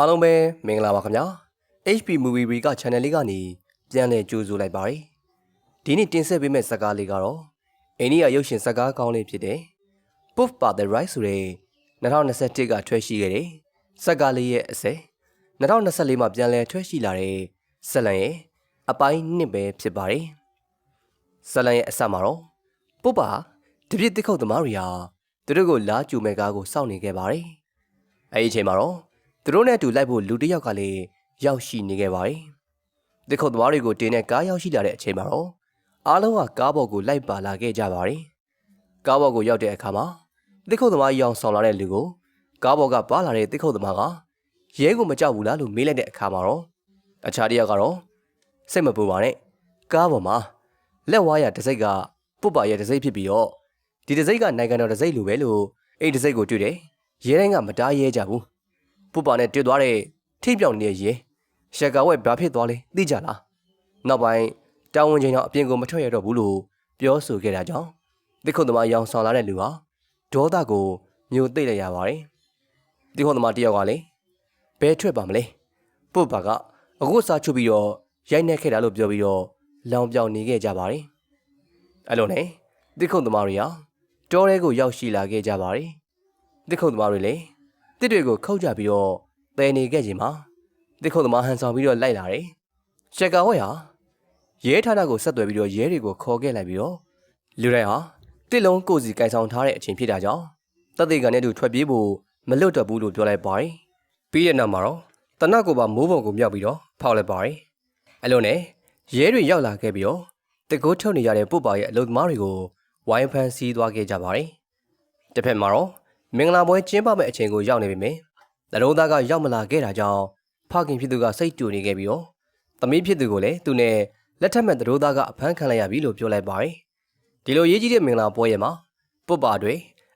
အားလုံးပဲမင်္ဂလာပါခင်ဗျာ HP Movie Week က channel လေးကနေပြန်လည်ကြိုဆိုလိုက်ပါတယ်ဒီနေ့တင်ဆက်ပေးမယ့်ဇာတ်ကားလေးကတော့အိန္ဒိယရုပ်ရှင်ဇာတ်ကားကောင်းလေးဖြစ်တဲ့ Puff by the Right ဆိုတဲ့2021ကထွက်ရှိခဲ့တဲ့ဇာတ်ကားလေးရဲ့အစဲ2024မှာပြန်လည်ထွက်ရှိလာတဲ့ဇက်လန်ရဲ့အပိုင်းနှစ်ပဲဖြစ်ပါတယ်ဇက်လန်ရဲ့အဆက်မှာတော့ပုပ္ပါတပြစ်တစ်ခုတ်သမားတွေဟာသူတို့ကိုလာကြူမဲ့ကားကိုစောင့်နေခဲ့ပါတယ်အဲဒီအချိန်မှာတော့ သူတို့နဲ့အတူလိုက်ဖို့လူတစ်ယောက်ကလည်းရောက်ရှိနေခဲ့ပါတယ်။တစ်ခုတ်သမားတွေကိုတင်တဲ့ကားရောက်ရှိလာတဲ့အချိန်မှာတော့အားလုံးကကားပေါ်ကိုလိုက်ပါလာခဲ့ကြပါတယ်။ကားပေါ်ကိုရောက်တဲ့အခါမှာတစ်ခုတ်သမားရောင်ဆောင်လာတဲ့လူကိုကားပေါ်ကပါလာတဲ့တစ်ခုတ်သမားကရဲကိုမကြောက်ဘူးလားလို့မေးလိုက်တဲ့အခါမှာတော့အခြားတစ်ယောက်ကတော့စိတ်မပူပါနဲ့ကားပေါ်မှာလက်ဝါးရတစ်စိတ်ကပုပ္ပါရဲ့တစ်စိတ်ဖြစ်ပြီးတော့ဒီတစ်စိတ်ကနိုင်ငံတော်တစ်စိတ်လိုပဲလို့အဲ့ဒီတစ်စိတ်ကိုတွေ့တယ်ရဲတိုင်းကမတားရဲကြဘူး ပူပါနဲ့တွေ့သွားတဲ့ထိပြောင်နေရေရှက်ကာဝဲဘာဖြစ်သွားလဲသိကြလားနောက်ပိုင်းတာဝန်ချိန်တော့အပြင်ကိုမထွက်ရတော့ဘူးလို့ပြောဆိုခဲ့တာကြောင့်တိခုတ်သမားရောင်ဆောင်လာတဲ့လူဟာဒေါသကိုမျိုးသိမ့်လိုက်ရပါတယ်တိခုတ်သမားတယောက်ကလည်းဘဲထွက်ပါမလဲပုတ်ပါကအခုစားချုပ်ပြီးတော့ရိုက်နှက်ခဲ့တာလို့ပြောပြီးတော့လောင်ပြောင်နေခဲ့ကြပါတယ်အဲ့လိုနဲ့တိခုတ်သမားတွေဟာတောထဲကိုရောက်ရှိလာခဲ့ကြပါတယ်တိခုတ်သမားတွေလည်း တစ်တွေကိုခုတ်ကြပြီးတော့တဲနေခဲ့ခြင်းမှာတစ်ခုတ်သမားဟန်ဆောင်ပြီးတော့လိုက်လာတယ်။ရှက်ကာဝဲဟာရဲဌာနကိုဆက်သွယ်ပြီးတော့ရဲတွေကိုခေါ်ခဲ့လိုက်ပြီးတော့လူတိုင်းဟာတစ်လုံးကိုစီကင်ဆောင်ထားတဲ့အချိန်ဖြစ်တာကြောင့်တပ်သေးကန်နဲ့တူထွက်ပြေးဖို့မလွတ်တော့ဘူးလို့ပြောလိုက်ပါတယ်။ပြီးတဲ့နောက်မှာတော့တနတ်ကိုပါမိုးပုံကိုမြောက်ပြီးတော့ဖောက်လိုက်ပါတယ်။အဲ့လိုနဲ့ရဲတွေရောက်လာခဲ့ပြီးတော့တကိုးထုတ်နေကြတဲ့ပုပ္ပါရဲ့အလုပ်သမားတွေကိုဝိုင်းဖန်စီးသွားခဲ့ကြပါတယ်။တစ်ဖက်မှာတော့ မင်္ဂလာပွဲကျင်းပမဲ့အချိန်ကိုရောက်နေပြီမယ်။တရုံးသားကရောက်မလာခဲ့တာကြောင့်ဖခင်ဖြစ်သူကစိတ်တူနေခဲ့ပြီးတော့သမီးဖြစ်သူကိုလည်းသူနဲ့လက်ထက်မဲ့တရုံးသားကအဖမ်းခံလိုက်ရပြီလို့ပြောလိုက်ပါတယ်။ဒီလိုရေးကြီးတဲ့မင်္ဂလာပွဲရဲ့မှာပုပ္ပါတွေ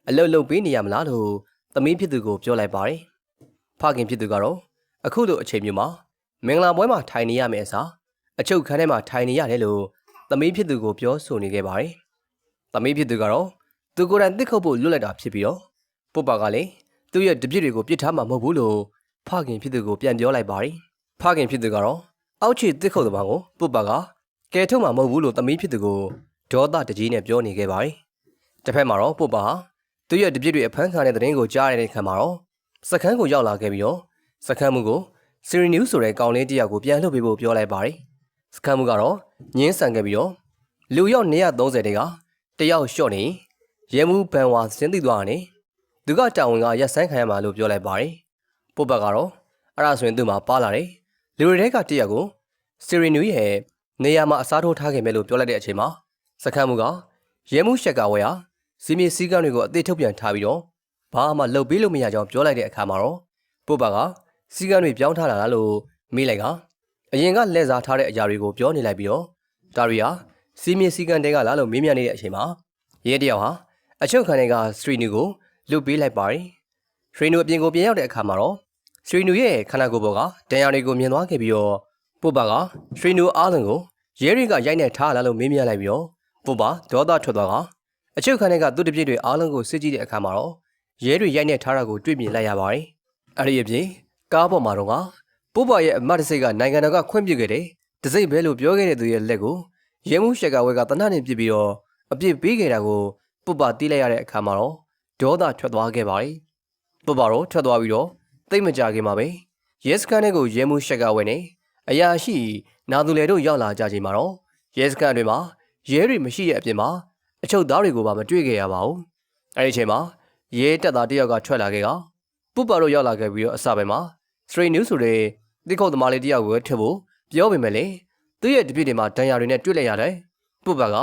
အလုတ်လုတ်ပေးနေရမလားလို့သမီးဖြစ်သူကိုပြောလိုက်ပါတယ်။ဖခင်ဖြစ်သူကတော့အခုလိုအချိန်မျိုးမှာမင်္ဂလာပွဲမှာထိုင်နေရမယ့်အစားအချုပ်ခန်းထဲမှာထိုင်နေရတယ်လို့သမီးဖြစ်သူကိုပြောဆိုနေခဲ့ပါတယ်။သမီးဖြစ်သူကတော့သူကိုယ်တိုင်တစ်ခုတ်ဖို့လွတ်လိုက်တာဖြစ်ပြီးတော့ ပုပ္ပါကလည်းသူ့ရဲ့တပြစ်တွေကိုပြစ်ထားမှာမဟုတ်ဘူးလို့ဖခင်ဖြစ်သူကိုပြန်ပြောလိုက်ပါတယ်။ဖခင်ဖြစ်သူကတော့အောက်ခြေတစ်ခုတ်သမားကိုပုပ္ပါကကဲထုတ်မှာမဟုတ်ဘူးလို့သမီးဖြစ်သူကိုဒေါသတကြီးနဲ့ပြောနေခဲ့ပါတယ်။တစ်ဖက်မှာတော့ပုပ္ပါဟာသူ့ရဲ့တပြစ်တွေအဖမ်းခံတဲ့တဲ့ရင်ကိုကြားရတဲ့ခါမှာတော့စခန်းကိုရောက်လာခဲ့ပြီးတော့စခန်းမှုကိုစီရီနျူးဆိုတဲ့ကောင်လေးတစ်ယောက်ကိုပြန်လှုပ်ပေးဖို့ပြောလိုက်ပါတယ်။စခန်းမှုကတော့ညင်းဆန်ခဲ့ပြီးတော့လူရောက်230တဲကတယောက်လျှော့နေရဲမှုဘန်ဝါစင်းသိသွားတယ် သူကတာဝန်ကရက်ဆိုင်ခံရမှာလို့ပြောလိုက်ပါတယ်။ပုတ်ဘက်ကတော့အဲ့ဒါဆိုရင်သူ့မှာပါလာတယ်။လူတွေထဲကတယောက်ကိုစီရီနူရဲ့နေရာမှာအစားထိုးထားခဲ့မယ်လို့ပြောလိုက်တဲ့အချိန်မှာစခန်းမှုကရဲမှုရှက်ကဝဲဟာစီမီစည်းကမ်းတွေကိုအသေးထုတ်ပြန်ထားပြီးတော့ဘာမှလုပ်ပေးလို့မရကြောင်းပြောလိုက်တဲ့အခါမှာတော့ပုတ်ဘက်ကစီကံတွေပြောင်းထားလာလားလို့မေးလိုက်ကအရင်ကလက်စားထားတဲ့အရာတွေကိုပြောနေလိုက်ပြီးတော့ဒါရီဟာစီမီစီကံတဲကလားလို့မေးမြန်းနေတဲ့အချိန်မှာရဲတယောက်ဟာအချုပ်ခံတွေကစထရီနူကို လွတ်ပေးလိုက်ပါတယ်။ရွှေနူအပြင်ကိုပြန်ရောက်တဲ့အခါမှာတော့ရွှေနူရဲ့ခန္ဓာကိုယ်ပေါ်ကဒဏ်ရာတွေကိုမြင်သွားခဲ့ပြီးတော့ပုပ္ပါကရွှေနူအားလုံးကိုရဲတွေကရိုက်နှက်ထားလာလို့မေးမြန်းလိုက်ပြီးတော့ပုပ္ပါဒေါသထွက်သွားကအချုပ်ခန်းထဲကသူ့တပြည့်တွေအားလုံးကိုစစ်ကြည့်တဲ့အခါမှာတော့ရဲတွေရိုက်နှက်ထားတာကိုတွေ့မြင်လိုက်ရပါတယ်။အဲ့ဒီအပြင်ကားပေါ်မှာတော့ကပုပ္ပါရဲ့အမတ်တစိတ်ကနိုင်ငံတော်ကခွင့်ပြုခဲ့တယ်။တစိတ်ပဲလို့ပြောခဲ့တဲ့သူရဲ့လက်ကိုရဲမှုရှက်ကဝဲကတနတ်နဲ့ပြစ်ပြီးတော့အပြစ်ပေးခဲ့တာကိုပုပ္ပါတီးလိုက်ရတဲ့အခါမှာတော့ ဒေါသထွက်သွားခဲ့ပါတယ်။ပုပ္ပါတော့ထွက်သွားပြီးတော့တိတ်မကြခင်မှာပဲရဲစခန်းထဲကိုရဲမှုရှက်ကဝဲနေအရာရှိနာသူလေတို့ရောက်လာကြချိန်မှာတော့ရဲစခန်းတွေမှာရဲတွေမရှိတဲ့အပြင်မှာအချုပ်သားတွေကိုပါမတွေ့ခဲ့ရပါဘူး။အဲဒီအချိန်မှာရဲတပ်သားတစ်ယောက်ကထွက်လာခဲ့ကပုပ္ပါတို့ရောက်လာခဲ့ပြီးတော့အစပိုင်းမှာ Straight News ဆိုတဲ့တိခုတ်သမားလေးတစ်ယောက်ကိုထည့်ဖို့ပြောပေမဲ့လေသူ့ရဲ့တပြည့်တွေမှာဒဏ်ရာတွေနဲ့တွေ့လိုက်ရတယ်။ပုပ္ပါက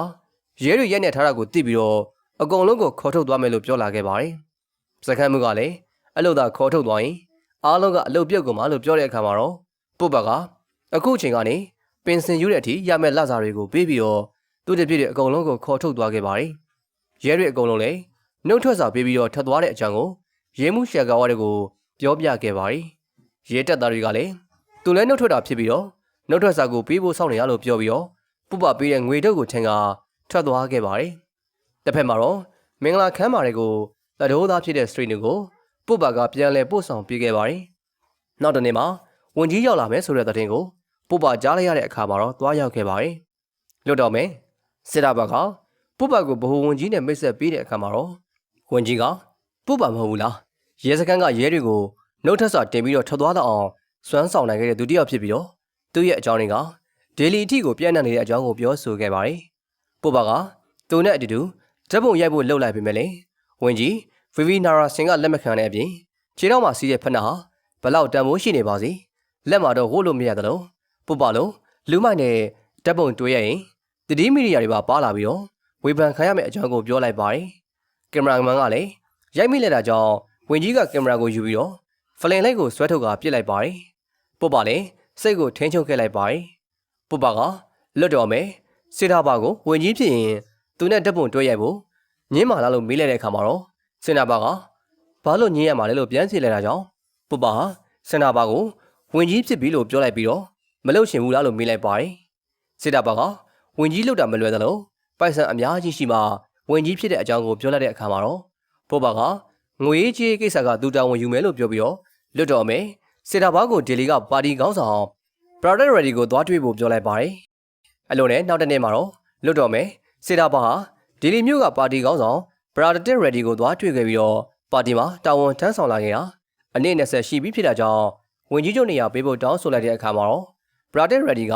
ရဲတွေရိုက်နေထားတာကိုသိပြီးတော့ အကုန်လုံးကိုခေါ်ထုတ်သွားမယ်လို့ပြောလာခဲ့ပါတယ်။စခန်းမှုကလည်းအဲ့လိုသာခေါ်ထုတ်သွားရင်အားလုံးကအလုတ်ပြုတ်ကုန်မှာလို့ပြောတဲ့အခါမှာတော့ပုတ်ဘကအခုအချိန်ကနေပင်စင်ယူတဲ့အထိရမယ့်လစာတွေကိုပေးပြီးတော့သူတပြည့်တွေအကုန်လုံးကိုခေါ်ထုတ်သွားခဲ့ပါတယ်။ရဲတွေအကုန်လုံးလည်းနှုတ်ထွက်စာပေးပြီးတော့ထပ်သွားတဲ့အကြောင်းကိုရဲမှုရှယ်ကာဝါတွေကိုပြောပြခဲ့ပါတယ်။ရဲတပ်သားတွေကလည်းသူလည်းနှုတ်ထွက်တာဖြစ်ပြီးတော့နှုတ်ထွက်စာကိုပေးဖို့စောင့်နေရလို့ပြောပြီးတော့ပုပ္ပပေးတဲ့ငွေတုပ်ကိုထင်ကထွက်သွားခဲ့ပါတယ်။ တစ်ဖက်မှာတော့မင်္ဂလာခမ်းမာတွေကိုလက်တော်သားဖြစ်တဲ့စထရီနူကိုပုပ္ပါကပြန်လဲပို့ဆောင်ပေးခဲ့ပါတယ်။နောက်တစ်နေ့မှာဝင်ကြီးရောက်လာမယ်ဆိုတဲ့သတင်းကိုပုပ္ပကြားလိုက်ရတဲ့အခါမှာတော့သွားရောက်ခဲ့ပါတယ်လွတ်တော်မယ်စစ်တာဘကပုပ္ပကိုဘဟုဝင်ကြီးနဲ့မိတ်ဆက်ပေးတဲ့အခါမှာတော့ဝင်ကြီးကပုပ္ပမဟုတ်ဘူးလားရဲစခန်းကရဲတွေကိုနှုတ်ထက်စာတင်ပြီးတော့ထွက်သွားတော့အောင်စွမ်းဆောင်နိုင်ခဲ့တဲ့ဒုတိယဖြစ်ပြီးတော့သူ့ရဲ့အကြောင်းရင်းကဒေလီအထိကိုပြန့်နှံ့နေတဲ့အကြောင်းကိုပြောဆိုခဲ့ပါတယ်ပုပ္ပကသူနဲ့အတူတူ ဓာတ်ပုံရိုက်ဖို့လှုပ်လိုက်ပြီမဲ့လေဝင်ကြီးဗီဗီနာရာစင်ကလက်မခံတဲ့အပြင်ခြေထောက်မှာစီးတဲ့ဖက်နှက်ဟာဘလောက်တန်ဖိုးရှိနေပါစေလက်မှာတော့ဝှုတ်လို့မရသလိုပုပ္ပလုံးလူမိုက်နဲ့ဓာတ်ပုံတွေ့ရရင်တတိမီဒီယာတွေပါပါလာပြီးတော့ဝေဖန်ခံရမယ့်အကြောင်းကိုပြောလိုက်ပါတယ်ကင်မရာမန်ကလည်းရိုက်မိလိုက်တာကြောင့်ဝင်ကြီးကကင်မရာကိုယူပြီးတော့ဖလင်လိုက်ကိုဆွဲထုတ်ကပြစ်လိုက်ပါတယ်ပုပ္ပလည်းစိတ်ကိုထင်းချုပ်ခဲ့လိုက်ပါတယ်ပုပ္ပကလွတ်တော်မယ်စေတာပါကိုဝင်ကြီးဖြစ်ရင် သူနဲ့ဓာတ်ပုံတွေ့ရိုက်ဖို့ညင်းမာလာလို့မေးလိုက်တဲ့အခါမှာတော့စင်နာပါကဘာလို့ညင်းရမှာလဲလို့ပြန်ဖြေလိုက်တာကြောင့်ပုပ္ပဟာစင်နာပါကိုဝင်ကြီးဖြစ်ပြီလို့ပြောလိုက်ပြီးတော့မလုပ်ရှင်ဘူးလားလို့မေးလိုက်ပါတယ်စေတာပါကဝင်ကြီးလောက်တာမလွယ်သလိုပိုက်ဆံအများကြီးရှိမှဝင်ကြီးဖြစ်တဲ့အကြောင်းကိုပြောလိုက်တဲ့အခါမှာတော့ပုပ္ပကငွေကြီးကိစ္စကသူတာဝန်ယူမယ်လို့ပြောပြီးတော့လွတ်တော်မယ်စေတာပါကိုဒေလီကပါတီခေါင်းဆောင် Product Ready ကိုသွားတွေ့ဖို့ပြောလိုက်ပါတယ်အလိုနဲ့နောက်တစ်နေ့မှာတော့လွတ်တော်မယ် စေတာပါဟာဒေလီမြို့ကပါတီခေါင်းဆောင် Product Ready ကိုသွားတွေ့ခဲ့ပြီးတော့ပါတီမှာတာဝန်ထမ်းဆောင်လာခဲ့တာအနည်း20ရှိပြီဖြစ်တာကြောင့်ဝင်ကြီးချုပ်နေရာပေးဖို့တောင်းဆိုလိုက်တဲ့အခါမှာတော့ Product Ready က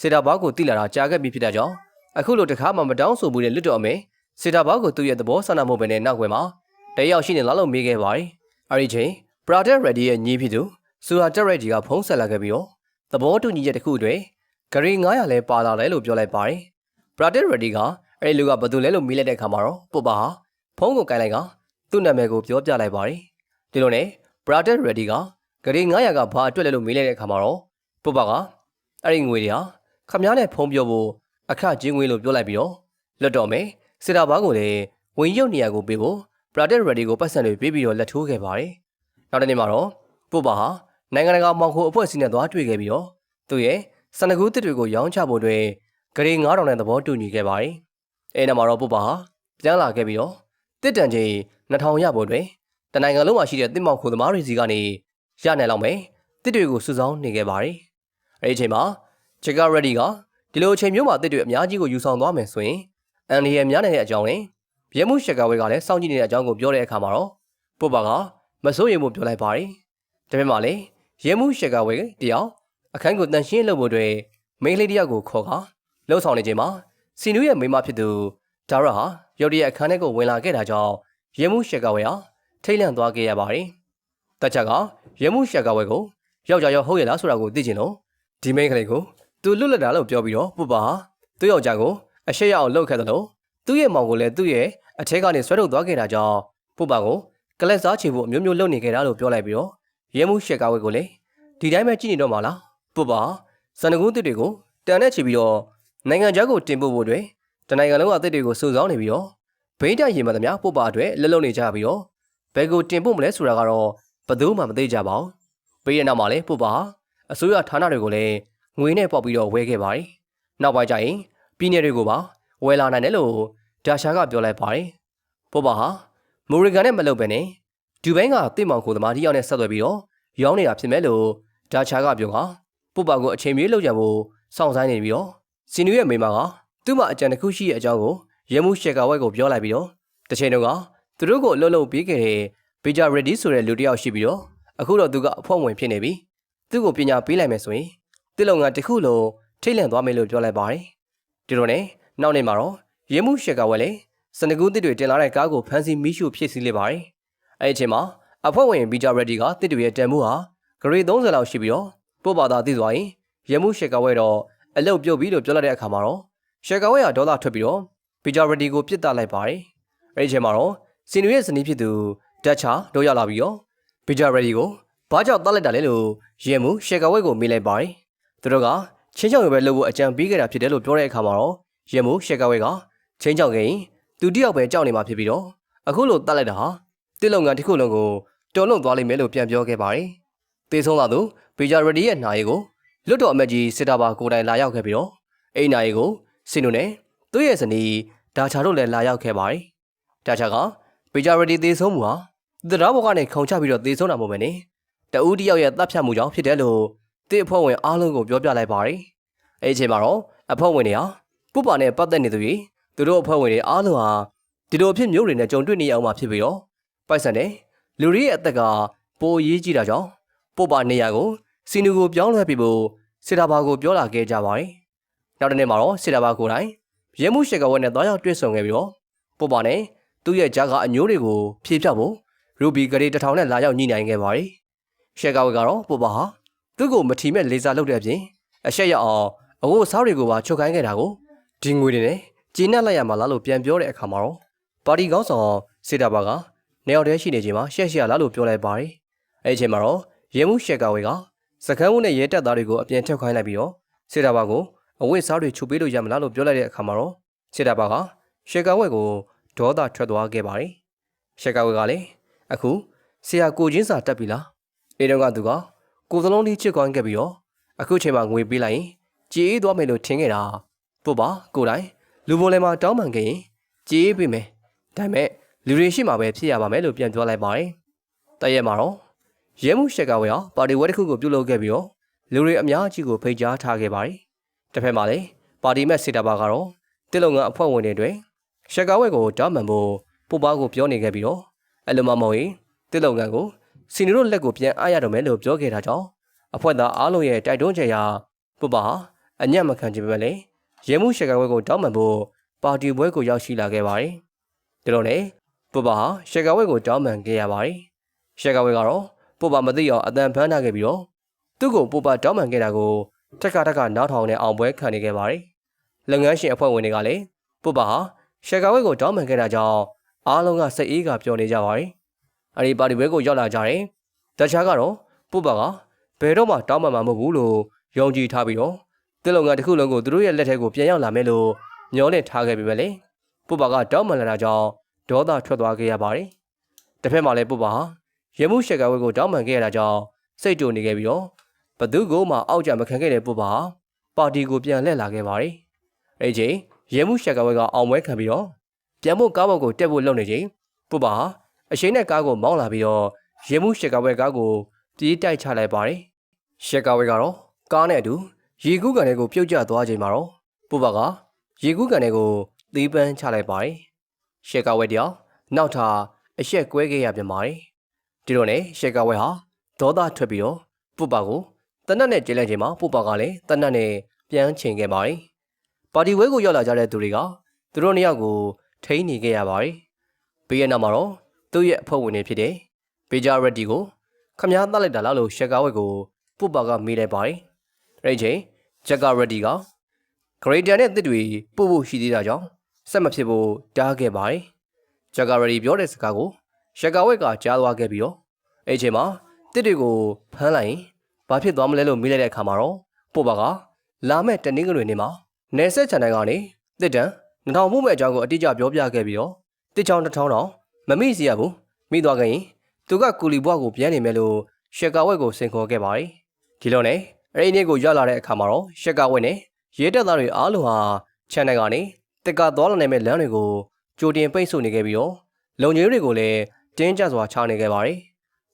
စေတာပါကိုတိလာတာကြားခဲ့ပြီဖြစ်တာကြောင့်အခုလိုတခါမှမတောင်းဆိုဘူးတဲ့လွတ်တော်မယ်စေတာပါကိုသူ့ရဲ့သဘောဆန္ဒမှုပဲနဲ့နောက်ွယ်မှာတယောက်ရှိနေလားလို့မေးခဲ့ပါတယ်အဲ့ဒီချိန် Product Ready ရဲ့ညီးဖြစ်သူစူရာတက်ရက်ဂျီကဖုန်းဆက်လာခဲ့ပြီးတော့သဘောတူညီချက်တစ်ခုအတွင်းဂရီ900လဲပါလာတယ်လို့ပြောလိုက်ပါတယ်။ Product Ready က အဲ့ဒီလူကဘယ်သူလဲလို့မေးလိုက်တဲ့အခါမှာတော့ပုပ္ပါဟာဖုန်းကိုကင်လိုက်ကသူ့နာမည်ကိုပြောပြလိုက်ပါတယ်။ဒီလိုနဲ့ Product Ready ကဂရီ900ကဘာအတွက်လဲလို့မေးလိုက်တဲ့အခါမှာတော့ပုပ္ပါကအဲ့ဒီငွေတွေဟာခမားနဲ့ဖုန်းပြောဖို့အခကြေးငွေလို့ပြောလိုက်ပြီးတော့လွတ်တော်မယ်စစ်တာဘာကိုလည်းဝင်ရုပ်နေရာကိုပေးဖို့ Product Ready ကိုပတ်စံတွေပေးပြီးတော့လက်ထိုးခဲ့ပါတယ်။နောက်တစ်နေ့မှာတော့ပုပ္ပါဟာနိုင်ငံတကာမောင်ခိုအဖွဲ့အစည်းနဲ့သွားတွေ့ခဲ့ပြီးတော့သူရဲ့စနကူးတစ်တွေကိုရောင်းချဖို့အတွက်ဂရေ9000နဲ့သဘောတူညီခဲ့ပါတယ်။ အဲနောက်မှာတော့ပုပ္ပါဟာပြန်လာခဲ့ပြီးတော့တစ်တန်ချိန်2000ရဖို့အတွက်တနိုင်ငံလုံးမှာရှိတဲ့တစ်မောင်ခိုသမားတွေစီကနေရနိုင်လောက်မယ်တစ်တွေကိုစုဆောင်းနေခဲ့ပါတယ်။အဲဒီအချိန်မှာချက်ကရက်ဒီကဒီလိုအချိန်မျိုးမှာတစ်တွေအများကြီးကိုယူဆောင်သွားမယ်ဆိုရင်အန်ဒီရဲ့များနိုင်တဲ့အကြောင်းနဲ့ရဲမှုရှက်ကဝဲကလည်းစောင့်ကြည့်နေတဲ့အကြောင်းကိုပြောတဲ့အခါမှာတော့ပုပ္ပါကမစိုးရိမ်ဖို့ပြောလိုက်ပါတယ်။ဒါပေမဲ့လည်းရဲမှုရှက်ကဝဲတယောက်အခန်းကိုတန်ရှင်းလုပ်ဖို့အတွက်မိန်းကလေးတယောက်ကိုခေါ်ကလှုပ်ဆောင်နေချိန်မှာ စီနူးရဲ့မိန်းမဖြစ်သူဒါရဟာရုတ်တရက်အခန်းထဲကိုဝင်လာခဲ့တာကြောင့်ရဲမှုရှက်ကဝဲဟာထိတ်လန့်သွားခဲ့ရပါတယ်။တချက်ကရဲမှုရှက်ကဝဲကိုယောက်ျားရောဟုတ်ရဲ့လားဆိုတာကိုသိချင်လို့ဒီမိန်းကလေးကိုသူလွတ်လပ်တာလို့ပြောပြီးတော့ပုပ္ပါဟာသူ့ယောက်ျားကိုအရှိရအောင်လှုပ်ခဲ့တယ်လို့သူ့ရဲ့မောင်ကိုလည်းသူ့ရဲ့အထက်ကနေဆွဲထုတ်သွားခဲ့တာကြောင့်ပုပ္ပါကိုကလပ်စားချေဖို့အမျိုးမျိုးလုပ်နေခဲ့တာလို့ပြောလိုက်ပြီးတော့ရဲမှုရှက်ကဝဲကိုလည်းဒီတိုင်းပဲကြည့်နေတော့မှာလားပုပ္ပါစန္ဒကုန်းတစ်တွေကိုတန်နဲ့ချီပြီးတော့ နိုင်ငံခြားကိုတင်ပို့ဖို့အတွက်တနိုင်ငံလုံးအသစ်တွေကိုစုဆောင်းနေပြီးတော့ဘိန်းတိုက်ရင်မသမျှပုပ္ပါအတွက်လက်လုံနေကြပြီးတော့ဘယ်ကိုတင်ပို့မလဲဆိုတာကတော့ဘယ်သူမှမသိကြပါဘူးပြီးတဲ့နောက်မှာလည်းပုပ္ပါအစိုးရဌာနတွေကိုလည်းငွေနဲ့ပေါက်ပြီးတော့ဝဲခဲ့ပါတယ်နောက်ပိုင်းကျရင်ပြည်နယ်တွေကိုပါဝယ်လာနိုင်တယ်လို့ဒါရှာကပြောလိုက်ပါတယ်ပုပ္ပါဟာမိုရီဂန်နဲ့မလုပ်ပဲနဲ့ဒူဘိန်းကတိမောင်ကိုသမားတယောက်နဲ့ဆက်သွယ်ပြီးတော့ရောင်းနေတာဖြစ်မဲ့လို့ဒါချာကပြောကပုပ္ပါကိုအချိန်မြေးလောက်ကြဖို့စောင့်ဆိုင်နေပြီးတော့ စင်နူရဲ့မိမကသူ့မှာအကြံတစ်ခုရှိရဲ့အကြောင်းကိုရဲမှုရှက်ကဝက်ကိုပြောလိုက်ပြီးတော့တစ်ချိန်တော့ကသူတို့ကိုအလုပ်လုပ်ပေးခဲ့တဲ့ဘေဂျာရက်ဒီဆိုတဲ့လူတစ်ယောက်ရှိပြီးတော့အခုတော့သူကအဖို့ဝင်ဖြစ်နေပြီသူ့ကိုပညာပေးလိုက်မယ်ဆိုရင်သူ့လုပ်ငန်းတစ်ခုလုံးထိတ်လန့်သွားမယ်လို့ပြောလိုက်ပါတယ်ဒီလိုနဲ့နောက်နေ့မှာတော့ရဲမှုရှက်ကဝက်လည်းစနကူးတစ်တွေတင်လာတဲ့ကားကိုဖမ်းဆီးမိရှုဖြစ်စီလိုက်ပါတယ်အဲ့ဒီအချိန်မှာအဖွဲ့ဝင်ဘေဂျာရက်ဒီကတစ်တွေရဲ့တန်မှုဟာဂရေ30လောက်ရှိပြီးတော့ပို့ပါတာသိသွားရင်ရဲမှုရှက်ကဝဲတော့ အလုတ်ပြုတ်ပြီးလို့ပြောလိုက်တဲ့အခါမှာတော့ရှက်ကဝဲကဒေါသထွက်ပြီးတော့ပီဂျာရဒီကိုပြစ်တက်လိုက်ပါတယ်။အဲဒီချိန်မှာတော့စင်နူရဲ့ဇနီးဖြစ်သူဒတ်ချာတို့ရောက်လာပြီးတော့ပီဂျာရဒီကိုဘာကြောင့်တက်လိုက်တာလဲလို့ရဲမှုရှက်ကဝဲကိုမေးလိုက်ပါတယ်။သူတို့ကချင်းချောင်ရွယ်ပဲလုပ်ဖို့အကြံပေးခဲ့တာဖြစ်တယ်လို့ပြောတဲ့အခါမှာတော့ရဲမှုရှက်ကဝဲကချင်းချောင်ခင်သူတယောက်ပဲကြောက်နေမှာဖြစ်ပြီးတော့အခုလိုတက်လိုက်တာဟာတစ်လုံငန်းတစ်ခုလုံးကိုတော်လုံသွားလိမ့်မယ်လို့ပြန်ပြောခဲ့ပါတယ်။တေဆုံးလာသူပီဂျာရဒီရဲ့နှာရည်ကို လွတ်တော်အမတ်ကြီးစစ်တာပါကိုတိုင်လာရောက်ခဲ့ပြီးတော့အိမ်နာရီကိုစင်နုနဲ့သူ့ရဲ့ဇနီးဒါချာတို့လည်းလာရောက်ခဲ့ပါတယ်။ဒါချာကပေဂျာရတီသေဆုံးမှုဟာသဒ္ဒါဘောကနေခုံချပြီးတော့သေဆုံးတာမဟုတ်ပဲနဲ့တတဦးတစ်ယောက်ရဲ့တပ်ဖြတ်မှုကြောင့်ဖြစ်တယ်လို့တစ်အဖွဲ့ဝင်အားလုံးကိုပြောပြလိုက်ပါတယ်။အဲဒီအချိန်မှာတော့အဖွဲ့ဝင်တွေဟာပုပ္ပါနဲ့ပတ်သက်နေသူတွေသူတို့အဖွဲ့ဝင်တွေအားလုံးဟာဒီလိုအဖြစ်မျိုးတွေနဲ့ကြုံတွေ့နေအောင်မှဖြစ်ပြီးတော့ပိုက်ဆံတဲ့လူတွေရဲ့အသက်ကပိုအရေးကြီးတာကြောင့်ပုပ္ပါနေရာကို စီနူကိုပြောင်းလဲပြီးဖို့စစ်တာဘာကိုပြောလာခဲ့ကြပါတယ်။နောက်တစ်နေ့မှာတော့စစ်တာဘာကိုယ်တိုင်ရဲမှုရှေကဝက်နဲ့တွားရောက်တွေ့ဆုံခဲ့ပြီးတော့ပုပ္ပါနဲ့သူ့ရဲ့ဂျာကအညိုးတွေကိုဖြေဖြတ်ဖို့ရူဘီဂရေတစ်ထောင်နဲ့လာရောက်ညှိနှိုင်းခဲ့ပါတယ်။ရှေကဝက်ကတော့ပုပ္ပါဟာသူ့ကိုမထီမဲ့လေစာလုပ်တဲ့အပြင်အရှက်ရအောင်အဝတ်အစားတွေကိုပါချုပ်ခိုင်းခဲ့တာကိုဒီငွေတွေနဲ့ကျင်းနှက်လိုက်ရမှာလားလို့ပြန်ပြောတဲ့အခါမှာတော့ပါတီကောင်းဆောင်စစ်တာဘာကနေရောက်တဲ့ရှိနေချိန်မှာရှက်ရှက်လားလို့ပြောလိုက်ပါတယ်။အဲဒီအချိန်မှာတော့ရဲမှုရှက်ကဝေက စကန်းဝုနဲ့ရဲတပ်သားတွေကိုအပြန်ထွက်ခိုင်းလိုက်ပြီးတော့စစ်တာဘာကိုအဝတ်အစားတွေချုပ်ပေးလို့ရမလားလို့ပြောလိုက်တဲ့အခါမှာတော့စစ်တာဘာကရှက်ကဝေကိုဒေါသထွက်သွားခဲ့ပါတယ်။ရှက်ကဝေကလည်းအခုဆရာကိုချင်းစာတက်ပြီလား။အဲတော့ကသူကကိုယ်စလုံးလေးချစ်ကောင်းခဲ့ပြီးတော့အခုချိန်မှာငွေပေးလိုက်ရင်ကြည်အေးသွားမယ်လို့ထင်ခဲ့တာပုတ်ပါကိုယ်တိုင်လူပုံလဲမှာတောင်းပန်ခဲ့ရင်ကြည်အေးပေးမယ်ဒါပေမဲ့လူတွေရှိမှပဲဖြစ်ရပါမယ်လို့ပြန်ပြောလိုက်ပါတယ်တရက်မှာတော့ ရဲမှုရှက်ကဝဲအောင်ပါတီဝဲတစ်ခုကိုပြုလုပ်ခဲ့ပြီးတော့လူတွေအများကြီးကိုဖိတ်ကြားထားခဲ့ပါတယ်တစ်ဖက်မှာလည်းပါတီမက်စစ်တာဘာကတော့တစ်လုံငန်းအဖွဲ့ဝင်တွေအတွက်ရှက်ကဝဲကိုတောင်းပန်ဖို့ပုတ်ပါကိုပြောနေခဲ့ပြီးတော့အဲ့လိုမှမဟုတ်ရင်တစ်လုံငန်းကိုစီနီတို့လက်ကိုပြန်အားရတော့မယ်လို့ပြောခဲ့တာကြောင့်အဖွဲ့သားအားလုံးရဲ့တိုက်တွန်းချက်ရာပုပ္ပါအညံ့မခံချင်ပေမဲ့လည်းရဲမှုရှက်ကဝဲကိုတောင်းပန်ဖို့ပါတီပွဲကိုရောက်ရှိလာခဲ့ပါတယ်။ဒါလို့လည်းပုပ္ပါရှက်ကဝဲကိုတောင်းပန်ခဲ့ရပါတယ်။ရှက်ကဝဲကတော့ ပုပ္ပါမသိအောင်အတန်ဖမ်းထားခဲ့ပြီးတော့သူ့ကိုပုပ္ပါတောင်းပန်ခဲ့တာကိုတက်ကတက်ကနားထောင်နဲ့အောင်ပွဲခံနေခဲ့ပါတယ်။လုပ်ငန်းရှင်အဖွဲ့ဝင်တွေကလည်းပုပ္ပါဟာရှက်ကဝဲကိုတောင်းပန်ခဲ့တာကြောင့်အားလုံးကစိတ်အေးကပျော်နေကြပါတယ်။အဲဒီပါတီပွဲကိုရောက်လာကြတယ်။တခြားကတော့ပုပ္ပါကဘယ်တော့မှတောင်းပန်မှာမဟုတ်ဘူးလို့ယုံကြည်ထားပြီးတော့တစ်လုံငန်းတစ်ခုလုံးကိုသူတို့ရဲ့လက်ထဲကိုပြန်ရောက်လာမယ်လို့ညှော်လင့်ထားခဲ့ပြီပဲလေပုပ္ပါကတောင်းပန်လာတာကြောင့်ဒေါသထွက်သွားခဲ့ရပါတယ်တစ်ဖက်မှာလည်းပုပ္ပါဟာ ရဲမှုရှက်ကဝဲကိုတောင်းပန်ခဲ့ရတာကြောင့်စိတ်တူနေခဲ့ပြီးတော့ဘသူကမှအောက်ကြမခံခဲ့တဲ့ပုပ္ပါဟာပါတီကိုပြန်လှည့်လာခဲ့ပါတယ်အဲ့ဒီချိန်ရဲမှုရှက်ကဝဲကအောင်ပွဲခံပြီးတော့ပြန်ဖို့ကားဘောက်ကိုတက်ဖို့လုပ်နေချိန်ပုပ္ပါဟာအရှိန်နဲ့ကားကိုမောင်းလာပြီးတော့ရဲမှုရှက်ကဝဲကားကိုတီးတိုက်ချလိုက်ပါတယ်ရှက်ကဝဲကတော့ကားနဲ့အတူရေကူးကန်တွေကိုပြုတ်ကျသွားချိန်မှာတော့ပုပ္ပါကရေကူးကန်တွေကိုသီးပန်းချလိုက်ပါတယ်ရှက်ကဝဲတယောက်နောက်ထပ်အရှက်ကွဲခဲ့ရပြန်ပါတယ် ဒီလိုနဲ့ရှက်ကဝဲဟာဒေါသထွက်ပြီးတော့ပုပ္ပါကိုတနတ်နဲ့ကျင်းလိုက်ချိန်မှာပုပ္ပါကလည်းတနတ်နဲ့ပြန်ချိန်ခဲ့ပါတယ်ပါတီဝဲကိုရောက်လာကြတဲ့သူတွေကသူတို့နှစ်ယောက်ကိုထိန်းနေခဲ့ရပါတယ်ပြီးရနောက်မှာတော့သူ့ရဲ့အဖွဲ့ဝင်တွေဖြစ်တဲ့ဘေဂျာရက်ဒီကိုခမားတတ်လိုက်တာလားလို့ရှက်ကဝဲကိုပုပ္ပါကမေးလိုက်ပါတယ်အဲ့ဒီချိန်ဂျက်ကရက်ဒီကဂရေတန်နဲ့တစ်တွေပို့ဖို့ရှိသေးတာကြောင့်ဆက်မဖြစ်ဖို့တားခဲ့ပါတယ်ဂျက်ကရက်ဒီပြောတဲ့စကားကို ရှက်ကဝဲကကြားသွားခဲ့ပြီးတော့အဲ့ဒီချိန်မှာတစ်တွေကိုဖမ်းလိုက်ရင်ဘာဖြစ်သွားမလဲလို့မေးလိုက်တဲ့အခါမှာတော့ပုပ္ပါကလာမဲ့တနင်္ဂနွေနေ့မှာနယ်ဆက်ချန်တိုင်းကနေတစ်တန်နှထောင်မှုမဲ့အကြောင်းကိုအတိအကျပြောပြခဲ့ပြီးတော့တစ်ချောင်းတစ်ထောင်းတော့မမိစီရဘူးမိသွားခဲ့ရင်သူကကူလီဘွားကိုပြန်နေမယ်လို့ရှက်ကဝက်ကိုစင်ခေါ်ခဲ့ပါတယ်ဒီလိုနဲ့အဲ့ဒီနေ့ကိုရောက်လာတဲ့အခါမှာတော့ရှက်ကဝက်နဲ့ရဲတပ်သားတွေအားလုံးဟာချန်နယ်ကနေတစ်ကသွားလာနိုင်မဲ့လမ်းတွေကိုကြိုတင်ပိတ်ဆို့နေခဲ့ပြီးတော့လုံခြုံရေးတွေကိုလည်း တင်းကျပ်စွာချနေခဲ့ပါတယ်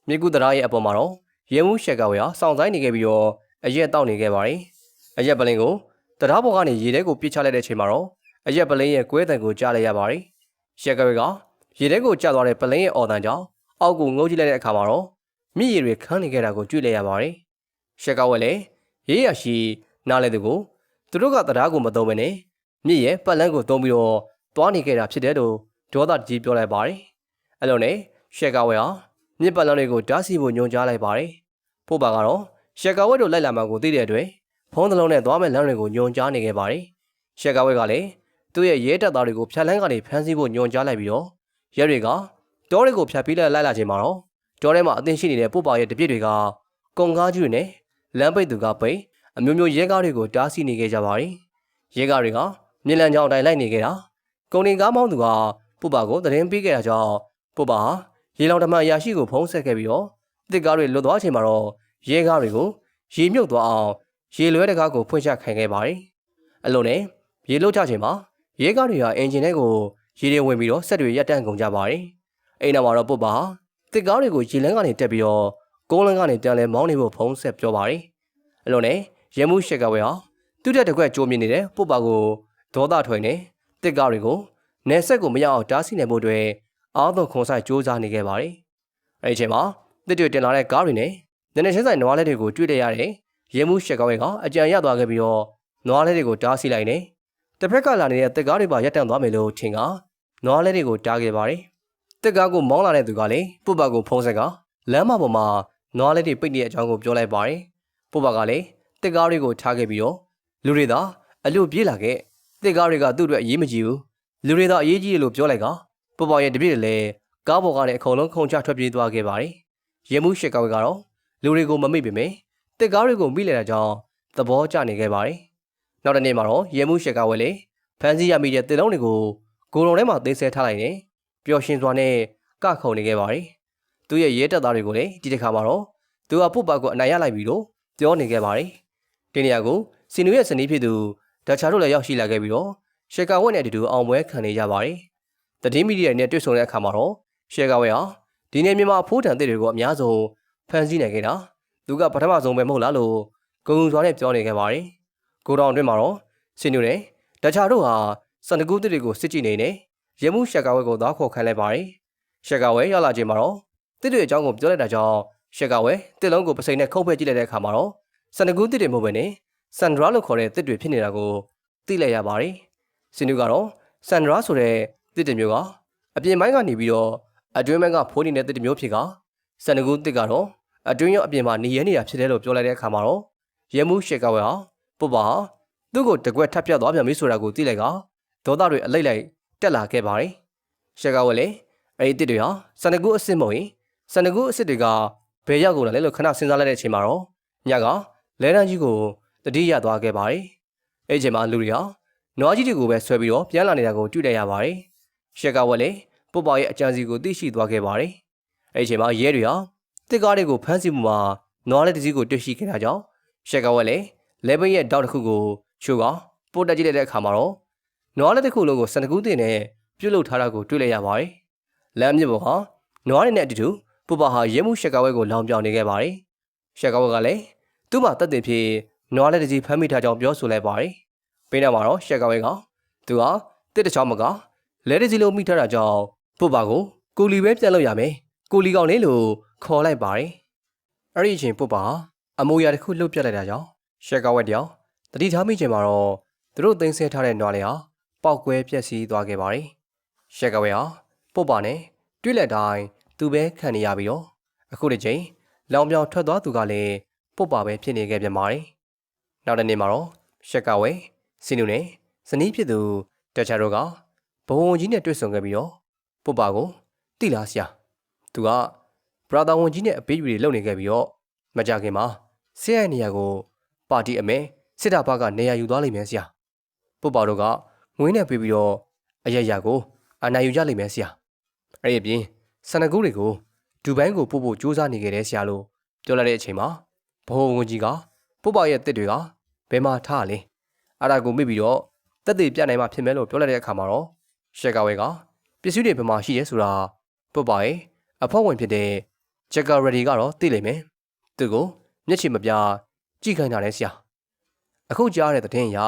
မြေကူတရာရဲ့အပေါ်မှာတော့ရဲမှုရှက်ကဝက်ဟာစောင့်ဆိုင်နေခဲ့ပြီးတော့အရက်တောက်နေခဲ့ပါတယ်အရက်ပလင်းကိုတရားပေါ်ကနေရေထဲကိုပစ်ချလိုက်တဲ့အချိန်မှာတော့အရက်ပလင်းရဲ့ကွဲတံကိုကြားလိုက်ရပါတယ်ရှက်ကဝက်ကရေထဲကိုကျသွားတဲ့ပလင်းရဲ့အော်တန်ကြောင့်အောက်ကိုငုံကြည့်လိုက်တဲ့အခါမှာတော့မြည်ရည်တွေခန်းနေခဲ့တာကိုတွေ့လိုက်ရပါတယ်။ရှက်ကဝက်လည်းရေးရရှိနားလဲသူကိုသူတို့ကတရားကိုမသုံးဘဲနဲ့မြည်ရဲ့ပတ်လန်းကိုသုံးပြီးတော့တွားနေခဲ့တာဖြစ်တယ်လို့ဒေါသကြီးပြောလိုက်ပါတယ်။ အဲလိုနဲ့ရှက်ကဝက်ဟာမြစ်ပတ်လန်းတွေကိုဓာတ်စီဖို့ညွှန်ကြားလိုက်ပါတယ်။ဖို့ပါကတော့ရှက်ကဝက်တို့လိုက်လာမှကိုသိတဲ့အတွက်ဖုံးသလုံးနဲ့သွားမဲ့လမ်းတွေကိုညွှန်ကြားနေခဲ့ပါတယ်။ရှက်ကဝက်ကလည်းသူ့ရဲ့ရဲတပ်သားတွေကိုဖြတ်လန်းကနေဖမ်းဆီးဖို့ညွှန်ကြားလိုက်ပြီးတော့ရဲတွေကတောတွေကိုဖြတ်ပြီးလိုက်လာချိန်မှာတော့တောထဲမှာအသင်ရှိနေတဲ့ပို့ပါရဲ့တပြစ်တွေကကုံကားကြီးတွေနဲ့လမ်းပိတ်သူကပိတ်အမျိုးမျိုးရဲကားတွေကိုတားဆီးနေခဲ့ကြပါတယ်။ရဲကားတွေကမြေလံကြောင်တိုင်လိုက်နေခဲ့တာကုံတင်ကားမောင်းသူကပို့ပါကိုသတင်းပေးခဲ့တာကြောင့် ပို့ပါဟာရေလောင်ဓမ္မအရာရှိကိုဖုံးဆက်ခဲ့ပြီးတော့တစ်ကားတွေလွတ်သွားချိန်မှာတော့ရဲကားတွေကိုရေမြုပ်သွားအောင်ရေလွဲတကားကိုဖွင့်ချခိုင်ခဲ့ပါတယ်။အလုံးနဲ့ရေလွတ်ချချိန်မှာရဲကားတွေဟာအင်ဂျင်ထဲကိုရေတွေဝင်ပြီးတော့ဆက်တွေရပ်တန့်ကုန်ကြပါတယ်။အိမ်နောက်မှာတော့ပုတ်ပါတစ်ကားတွေကိုရေလန်းကနေတက်ပြီးတော့ကုန်းလန်းကနေပြန်လဲမောင်းနေဖို့ဖုံးဆက်ပြောပါတယ်။အလုံးနဲ့ရဲမှုရှက်ကဝဲဟာသူ့တက်တစ်ခွက်ကြိုးမြင်နေတဲ့ပုပ္ပါကိုဒေါသထွင်နေတစ်ကားတွေကိုနေဆက်ကိုမရအောင်တားဆီးနိုင်ဖို့အတွက် အားသွန်ခွန်ဆိုင်စ조사နေခဲ့ပါတယ်။အဲဒီအချိန်မှာတစ်တွေတင်လာတဲ့ကားတွေနဲ့နည်းနည်းချင်းဆိုင်နွားလေးတွေကိုတွေ့ရတဲ့ရဲမှုရှက်ကဝဲကအကြံရသွားခဲ့ပြီးတော့နွားလေးတွေကိုတားဆီးလိုက်နေတစ်ဖက်ကလာနေတဲ့တစ်ကားတွေပါရပ်တန့်သွားမယ်လို့ထင်ကနွားလေးတွေကိုတားခဲ့ပါတယ်။တစ်ကားကိုမောင်းလာတဲ့သူကလည်းပုပ္ပါကိုဖုံးဆက်ကလမ်းမပေါ်မှာနွားလေးတွေပိတ်နေတဲ့အကြောင်းကိုပြောလိုက်ပါတယ်။ပုပ္ပါကလည်းတစ်ကားတွေကိုထားခဲ့ပြီးတော့လူတွေသာအလို့ပြေးလာခဲ့တစ်ကားတွေကသူ့အတွက်အရေးမကြီးဘူးလူတွေသာအရေးကြီးတယ်လို့ပြောလိုက်က ပုပ္ပါရဲ့တပည့်တွေလည်းကားပေါ်ကနေအကုန်လုံးခုန်ချထွက်ပြေးသွားခဲ့ပါတယ်။ရဲမှုရှစ်ကောက်ကတော့လူတွေကိုမမိတ်ပေမဲ့တစ်ကားတွေကိုမိလဲတာကြောင့်သဘောကျနေခဲ့ပါတယ်။နောက်တစ်နေ့မှာတော့ရဲမှုရှစ်ကောက်ဝဲလေဖန်စီရမိတဲ့တစ်လုံးတွေကိုကိုရုံထဲမှာသိမ်းဆဲထားလိုက်နေပျော်ရွှင်စွာနဲ့ကခုန်နေခဲ့ပါတယ်။သူ့ရဲ့ရဲတပ်သားတွေကိုလည်းဒီတစ်ခါမှာတော့သူကပုပ္ပါကိုအနိုင်ရလိုက်ပြီလို့ပြောနေခဲ့ပါတယ်။ဒီနေရာကိုစီနူရဲ့ဇနီးဖြစ်သူဒါချာတို့လည်းရောက်ရှိလာခဲ့ပြီးတော့ရှေကာဝက်နဲ့အတူတူအောင်ပွဲခံနေကြပါတယ်။ တတိမီဒီယာနဲ့တွေ့ဆုံတဲ့အခါမှာတော့ရှေကာဝက်ဟာဒီနေ့မြန်မာအဖိုးတန်တဲ့တွေကိုအများဆုံးဖန်ဆီးနိုင်ခဲ့တာသူကပထမဆုံးပဲမဟုတ်လားလို့ဂုံစွာနဲ့ပြောနေခဲ့ပါတယ်။ကိုတောင်အတွင်းမှာတော့စီနူနဲ့ဒါချာတို့ဟာစန္ဒကူးတွေကိုစစ်ကြည့်နေနေရဲမှုရှေကာဝက်ကိုသွားခေါ်ခိုင်းလိုက်ပါတယ်။ရှေကာဝက်ရောက်လာချိန်မှာတော့တစ်တွေအကြောင်းကိုပြောလိုက်တာကြောင့်ရှက်ကဝဲတစ်လုံးကိုပစိန်နဲ့ခုတ်ဖက်ကြည့်လိုက်တဲ့အခါမှာတော့စန္ဒကူးတစ်တွေမဟုတ်ဘဲနဲ့ဆန်ဒရာလို့ခေါ်တဲ့တစ်တွေဖြစ်နေတာကိုသိလိုက်ရပါတယ်။စင်နူကတော့ဆန်ဒရာဆိုတဲ့ တစ်တွေမျိုးကအပြင်ပိုင်းကနေပြီးတော့အတွင်းပိုင်းကဖိုးနေတဲ့တစ်တွေမျိုးဖြစ်ကဆန်ဒကူးတစ်ကတော့အတွင်းရောအပြင်မှာနေရနေတာဖြစ်တယ်လို့ပြောလိုက်တဲ့အခါမှာတော့ရဲမှုရှက်ကဝဲဟာပုပ္ပါဟာသူ့ကိုတကွက်ထပ်ပြတ်သွားပြန်ပြီဆိုတာကိုသိလိုက်ကဒေါသတွေအလိတ်လိုက်တက်လာခဲ့ပါတယ်။ရှက်ကဝဲလေအဲ့ဒီတစ်တွေဟာဆန်ဒကူးအစ်စ်မဟုတ်ရင်ဆန်ဒကူးအစ်စ်တွေကဘယ်ရောက်ကုန်လဲလို့ခဏစဉ်းစားလိုက်တဲ့အချိန်မှာတော့ညကလဲတန်းကြီးကိုတတိရသွားခဲ့ပါတယ်။အဲ့ဒီအချိန်မှာလူတွေဟာနွားကြီးတွေကိုပဲဆွဲပြီးတော့ပြန်လာနေတာကိုတွေ့လိုက်ရပါတယ်။ ရှက်ကဝက်လည်းပုပ္ပါရဲ့အကြံစီကိုသိရှိသွားခဲ့ပါတယ်။အဲ့ဒီအချိန်မှာရဲတွေဟာတစ်ကားတွေကိုဖမ်းဆီးမှုမှာနွားလေးတစ်စီးကိုတွေ့ရှိခဲ့တာကြောင့်ရှက်ကဝက်လည်းလဲဘင်းရဲ့တောက်တစ်ခုကိုချိုးကပို့တက်ကြည့်လိုက်တဲ့အခါမှာတော့နွားလေးတစ်ခုလုံးကိုစန္ဒကူးတင်နဲ့ပြုတ်လုထားတာကိုတွေ့လိုက်ရပါတယ်။လမ်းမြစ်ပေါ်ဟာနွားတွေနဲ့အတူတူပူပါဟာရဲမှုရှက်ကဝဲကိုလောင်ပြောင်နေခဲ့ပါတယ်။ရှက်ကဝဲကလည်းသူ့မှာတက်တင်ဖြစ်နွားလက်တကြီးဖမ်းမိထားကြောင်းပြောဆိုလိုက်ပါတယ်။ပေးနောက်မှာတော့ရှက်ကဝဲကသူဟာတစ်တချောင်းမက လဲတကြီးလုံးမိထားတာကြောင့်ပူပါကိုကိုလီပဲပြန်လို့ရမယ်။ကိုလီကောင်လေးလို့ခေါ်လိုက်ပါတယ်။အဲ့ဒီအချိန်ပူပါအမိုးရတစ်ခုလှုပ်ပြလိုက်တာကြောင့်ရှက်ကဝဲတယောက်တတိထားမိချိန်မှာတော့သူတို့သိမ်းဆဲထားတဲ့နွားလေးဟာပောက်ကွဲပြက်စီးသွားခဲ့ပါတယ်။ရှက်ကဝဲဟာပုတ်ပါနဲ့တွေ့လက်တိုင်းသူပဲခံနေရပြီးတော့အခုတစ်ချိန်လောင်ပြောင်ထွက်သွားသူကလည်းပုတ်ပါပဲဖြစ်နေခဲ့ပြန်ပါတယ်။နောက်တစ်နေ့မှာတော့ရှက်ကဝဲစီနူနဲ့ဇနီးဖြစ်သူတချာတို့က ဘဝဝင်ကြီးနဲ့တွေ့ဆုံခဲ့ပြီးတော့ပုတ်ပါကိုတိလားဆရာသူကဘရာသာဝန်ကြီးနဲ့အပေးယူတွေလုပ်နေခဲ့ပြီးတော့မကြခင်မှာဆရာရဲ့နေရာကိုပါတီအမဲစစ်တာဘကနေရာယူသွားလိမ့်မယ်ဆရာပုတ်ပါတို့ကငွေနဲ့ပေးပြီးတော့အရရကိုအနာယူကြလိမ့်မယ်ဆရာအဲ့ဒီအပြင်ဆန္ဒကူးတွေကိုဒူဘိုင်းကိုပို့ဖို့စူးစမ်းနေခဲ့တဲ့ဆရာလို့ပြောလိုက်တဲ့အချိန်မှာဘိုးဝန်ကြီးကပုပ္ပရဲ့တစ်တွေကဘယ်မှာထားလဲအဲ့ဒါကိုမိပြီးတော့တက်သေးပြနိုင်မှဖြစ်မယ်လို့ပြောလိုက်တဲ့အခါမှာတော့ ရှက်ကဝဲကပစ္စည်းတွေဘယ်မှာရှိရဲဆိုတာပုပ္ပရဲ့အဖွဲ့ဝင်ဖြစ်တဲ့ဂျက်ကရဒီကတော့သိလိမ့်မယ်သူကိုမျက်ခြေမပြကြည့်ခိုင်းတာလဲဆရာအခုကြားတဲ့တဲ့င်းရ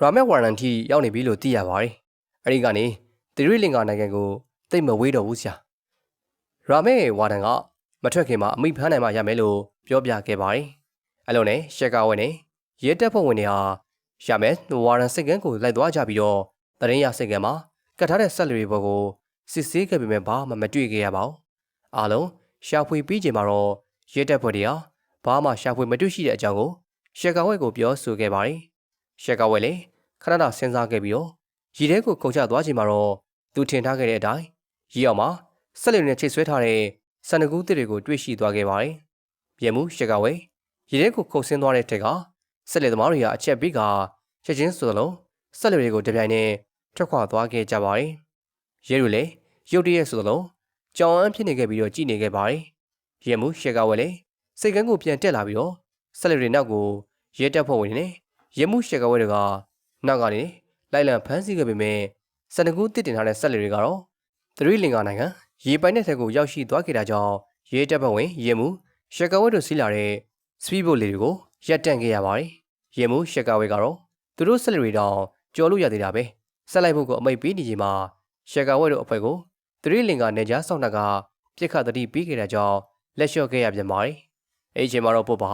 ရာမက်ဝါရန်တီရောက်နေပြီလို့သိရပါတယ်အဲ့ဒီကနေသီရိလင်္ကာနိုင်ငံကိုတိတ်မဝေးတော့ဘူးဆရာရာမဲဝါဒန်ကမထွက်ခင်မှာအမိဖမ်းနိုင်မှရမယ်လို့ပြောပြခဲ့ပါတယ်။အဲလိုနဲ့ရှက်ကဝဲနဲ့ရဲတပ်ဖွဲ့ဝင်တွေဟာရမယ်ဝါဒန်စိတ်ကန်းကိုလိုက်သွားကြပြီးတော့တရင်ရစိတ်ကန်းမှာ ကတ်ထားတဲ့ဆက်လူတွေဘောကိုစစ်ဆေးခဲ့ပေမဲ့ဘာမှမတွေ့ခဲ့ရပါဘူး။အားလုံးရှာဖွေပြီးချိန်မှာတော့ရဲတပ်ဖွဲ့တွေဟာဘာမှရှာဖွေမတွေ့ရှိတဲ့အကြောင်းကိုရှက်ကဝဲကိုပြောဆိုခဲ့ပါတယ်။ရှက်ကဝဲလည်းခဏတာစဉ်းစားခဲ့ပြီးတော့ရီထဲကိုကုန်ချသွားချိန်မှာတော့သူထင်ထားခဲ့တဲ့အတိုင်းရီအောင်မှာဆက်လက်နဲ့ချိတ်ဆွဲထားတဲ့ဆန်နကူးတစ်တွေကိုတွေ့ရှိသွားခဲ့ပါတယ်။ရဲမှုရှက်ကဝဲရေထဲကိုခုတ်ဆင်းသွားတဲ့ထက်ကဆက်လက်သမားတွေကအချက်ပေးကချက်ချင်းဆိုသလိုဆက်လက်တွေကိုတပြိုင်နက် ထွက်ခွာသွားခဲ့ကြပါတယ်။ရဲတွေလည်းရုတ်တရက်ဆိုသလိုကြောင်အန်းဖြစ်နေခဲ့ပြီးတော့ကြည်နေခဲ့ပါတယ်။ရဲမှုရှက်ကဝဲလည်းစိတ်ကန်းကိုပြန်တက်လာပြီးတော့ဆက်လက်တွေနောက်ကိုရဲတပ်ဖွဲ့ဝင်တွေနဲ့ရဲမှုရှက်ကဝဲတွေကနောက်ကနေလိုက်လံဖမ်းဆီးခဲ့ပေမဲ့စနကူးတစ်တင်ထားတဲ့ဆက်လက်တွေကတော့သရီလင်္ကာနိုင်ငံရေပိုင်တဲ့ထက်ကိုရောက်ရှိသွားခဲ့တာကြောင့်ရဲတပ်ဖွဲ့ဝင်ရဲမှုရှက်ကဝဲတို့စီးလာတဲ့စပီးဘိုတ်လေးတွေကိုရပ်တန့်ခဲ့ရပါတယ်။ရေမှုရှက်ကဝဲကတော့သူတို့ဆက်လက်တွေတောင်ကြော်လို့ရသေးတာပဲ။ ဆက်လိုက်ဖို့ကိုအမိတ်ပေးနေချိန်မှာရှက်ကဝဲတို့အဖွဲ့ကိုသတိလင်ကနေကြားဆောင်နှက်ကပြစ်ခတ်တတိပြီးခဲ့တဲ့ကြောင့်လက်လျှော့ခဲ့ရပြန်ပါတယ်။အဲဒီချိန်မှာတော့ပုတ်ပါ